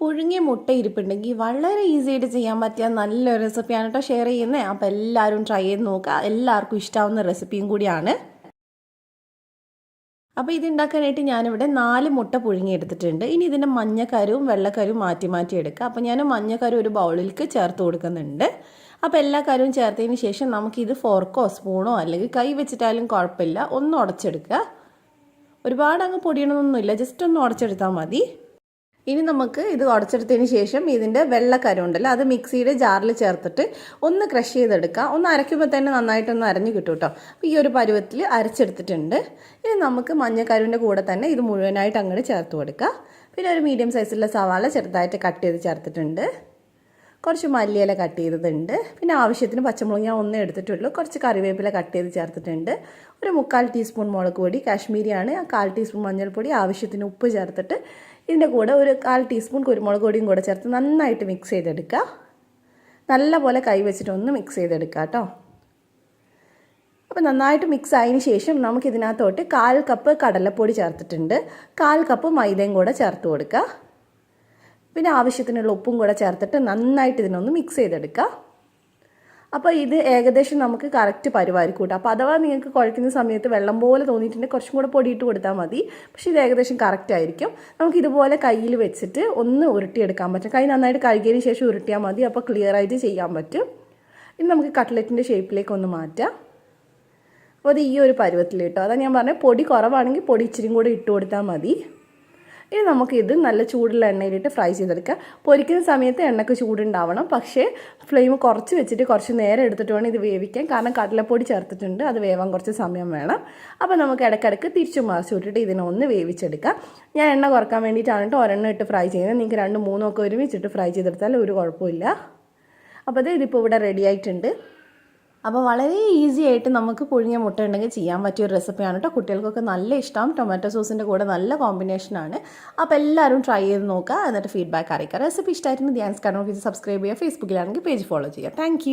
പുഴുങ്ങിയ മുട്ട ഇരിപ്പുണ്ടെങ്കിൽ വളരെ ഈസി ആയിട്ട് ചെയ്യാൻ പറ്റിയ നല്ല റെസിപ്പിയാണ് കേട്ടോ ഷെയർ ചെയ്യുന്നത് അപ്പോൾ എല്ലാവരും ട്രൈ ചെയ്ത് നോക്കുക. എല്ലാവർക്കും ഇഷ്ടാവുന്ന റെസിപ്പിയും കൂടിയാണ്. അപ്പോൾ ഇത് ഉണ്ടാക്കാനായിട്ട് ഞാനിവിടെ നാല് മുട്ട പുഴുങ്ങിയെടുത്തിട്ടുണ്ട് ഇനി ഇതിന്റെ മഞ്ഞക്കരവും വെള്ളക്കരവും മാറ്റി മാറ്റി എടുക്കുക. അപ്പോൾ ഞാൻ മഞ്ഞക്കരു ഒരു ബൗളിലേക്ക് ചേർത്ത് കൊടുക്കുന്നുണ്ട്. അപ്പോൾ എല്ലാ കരവും ചേർത്തതിന് ശേഷം നമുക്കിത് ഫോർക്കോ സ്പൂണോ അല്ലെങ്കിൽ കൈ വെച്ചിട്ടാലും കുഴപ്പമില്ല. ഒന്ന് ഉടച്ചെടുക്കുക. ഒരുപാട് അങ്ങ് പൊടിയണമെന്നൊന്നുമില്ല ജസ്റ്റ് ഒന്ന് ഉടച്ചെടുത്താൽ മതി. ഇനി നമുക്ക് ഇത് ഉടച്ചെടുത്തതിന് ശേഷം ഇതിന്റെ വെള്ളക്കരം ഉണ്ടല്ലോ അത് മിക്സിയുടെ ജാറിൽ ചേർത്തിട്ട് ഒന്ന് ക്രഷ് ചെയ്തെടുക്കുക ഒന്ന് അരയ്ക്കുമ്പോൾ തന്നെ നന്നായിട്ടൊന്ന് അരഞ്ഞു കിട്ടും കേട്ടോ. അപ്പോൾ ഈ ഒരു പരുവത്തിൽ അരച്ചെടുത്തിട്ടുണ്ട്. ഇനി നമുക്ക് മഞ്ഞക്കരുവിന്റെ കൂടെ തന്നെ ഇത് മുഴുവനായിട്ട് അങ്ങോട്ട് ചേർത്ത് കൊടുക്കുക പിന്നെ ഒരു മീഡിയം സൈസിലുള്ള സവാള ചെറുതായിട്ട് കട്ട് ചെയ്ത് ചേർത്തിട്ടുണ്ട്. കുറച്ച് മല്ലിയില കട്ട് ചെയ്തതുണ്ട്. പിന്നെ ആവശ്യത്തിന് പച്ചമുളക് ഞാൻ ഒന്നേ എടുത്തിട്ടുള്ളൂ. കുറച്ച് കറിവേപ്പില കട്ട് ചെയ്ത് ചേർത്തിട്ടുണ്ട്. ഒരു മുക്കാൽ ടീസ്പൂൺ മുളക് പൊടി കാശ്മീരിയാണ്. ആ കാൽ ടീസ്പൂൺ മഞ്ഞൾപ്പൊടി ആവശ്യത്തിന് ഉപ്പ് ചേർത്തിട്ട് ഇതിന്റെ കൂടെ ഒരു കാൽ ടീസ്പൂൺ കുരുമുളക് പൊടിയും കൂടെ ചേർത്ത് നന്നായിട്ട് മിക്സ് ചെയ്തെടുക്കുക. നല്ല പോലെ കൈ വെച്ചിട്ട് ഒന്ന് മിക്സ് ചെയ്തെടുക്കുക കേട്ടോ. അപ്പോൾ നന്നായിട്ട് മിക്സ് ആയതിന് ശേഷം നമുക്കിതിനകത്തോട്ട് കാൽ കപ്പ് കടലപ്പൊടി ചേർത്തിട്ടുണ്ട്. കാൽ കപ്പ് മൈദയും കൂടെ ചേർത്ത് കൊടുക്കുക. പിന്നെ ആവശ്യത്തിനുള്ള ഉപ്പും കൂടെ ചേർത്തിട്ട് നന്നായിട്ട് ഇതിനൊന്ന് മിക്സ് ചെയ്തെടുക്കുക അപ്പോൾ ഇത് ഏകദേശം നമുക്ക് കറക്റ്റ് പരുവായിരിക്കും അപ്പോൾ അഥവാ നിങ്ങൾക്ക് കുഴക്കുന്ന സമയത്ത് വെള്ളം പോലെ തോന്നിയിട്ടുണ്ടെങ്കിൽ കുറച്ചും കൂടെ പൊടിയിട്ട് കൊടുത്താൽ മതി. പക്ഷേ ഇത് ഏകദേശം കറക്റ്റ് ആയിരിക്കും. നമുക്ക് ഇതുപോലെ കയ്യിൽ വെച്ചിട്ട് ഒന്ന് ഉരുട്ടിയെടുക്കാൻ പറ്റും. കൈ നന്നായിട്ട് കഴുകിയതിന് ശേഷം ഉരുട്ടിയാൽ മതി. അപ്പോൾ ക്ലിയർ ആയിട്ട് ചെയ്യാൻ പറ്റും. ഇനി നമുക്ക് കട്ട്ലറ്റിന്റെ ഷേപ്പിലേക്ക് ഒന്ന് മാറ്റാം. അപ്പോൾ അത് ഈ ഒരു പരുവത്തിൽ കേട്ടോ. അതാ ഞാൻ പറഞ്ഞത് പൊടി കുറവാണെങ്കിൽ പൊടി ഇച്ചിരിയും കൂടെ ഇട്ട് കൊടുത്താൽ മതി. ഇനി നമുക്കിത് നല്ല ചൂടുള്ള എണ്ണയിലിട്ട് ഫ്രൈ ചെയ്തെടുക്കുക പൊരിക്കുന്ന സമയത്ത് എണ്ണക്ക് ചൂടുണ്ടാവണം. പക്ഷേ ഫ്ലെയിം കുറച്ച് വെച്ചിട്ട് കുറച്ച് നേരം എടുത്തിട്ട് വേണം ഇത് വേവിക്കാൻ. കാരണം കടലപ്പൊടി ചേർത്തിട്ടുണ്ട്. അത് വേവാൻ കുറച്ച് സമയം വേണം. അപ്പോൾ നമുക്ക് ഇടയ്ക്കിടയ്ക്ക് തിരിച്ചു മറിച്ച് വിട്ടിട്ട് ഇതിനെ ഒന്ന് വേവിച്ചെടുക്കാം. ഞാൻ എണ്ണ കുറയ്ക്കാൻ വേണ്ടിയിട്ടാണ് കേട്ടോ ഒരെണ്ണം ഇട്ട് ഫ്രൈ ചെയ്യുന്നത്. നിങ്ങൾക്ക് രണ്ട് മൂന്നൊക്കെ ഒരുമിച്ചിട്ട് ഫ്രൈ ചെയ്തെടുത്താൽ ഒരു കുഴപ്പമില്ല. അപ്പോൾ അത് ഇതിപ്പോൾ ഇവിടെ റെഡി ആയിട്ടുണ്ട്. അപ്പോൾ വളരെ ഈസി ആയിട്ട് നമുക്ക് പുഴുങ്ങിയ മുട്ട ഉണ്ടെങ്കിൽ ചെയ്യാൻ പറ്റിയ ഒരു റെസിപ്പിയാണ് കേട്ടോ കുട്ടികൾക്കൊക്കെ നല്ല ഇഷ്ടം ടൊമാറ്റോ സോസിന്റെ കൂടെ നല്ല കോമ്പിനേഷനാണ് അപ്പോൾ എല്ലാവരും ട്രൈ ചെയ്ത് നോക്കുക. എന്നിട്ട് ഫീഡ്ബാക്ക് അറിയിക്കുക. റെസിപ്പി ഇഷ്ടമായിരുന്നു ധ്യാൻസ് കണ്ണൂർ സബ്സ്ക്രൈബ് ചെയ്യുക. ഫേസ്ബുക്കിലാണെങ്കിൽ പേജ് ഫോളോ ചെയ്യുക. താങ്ക്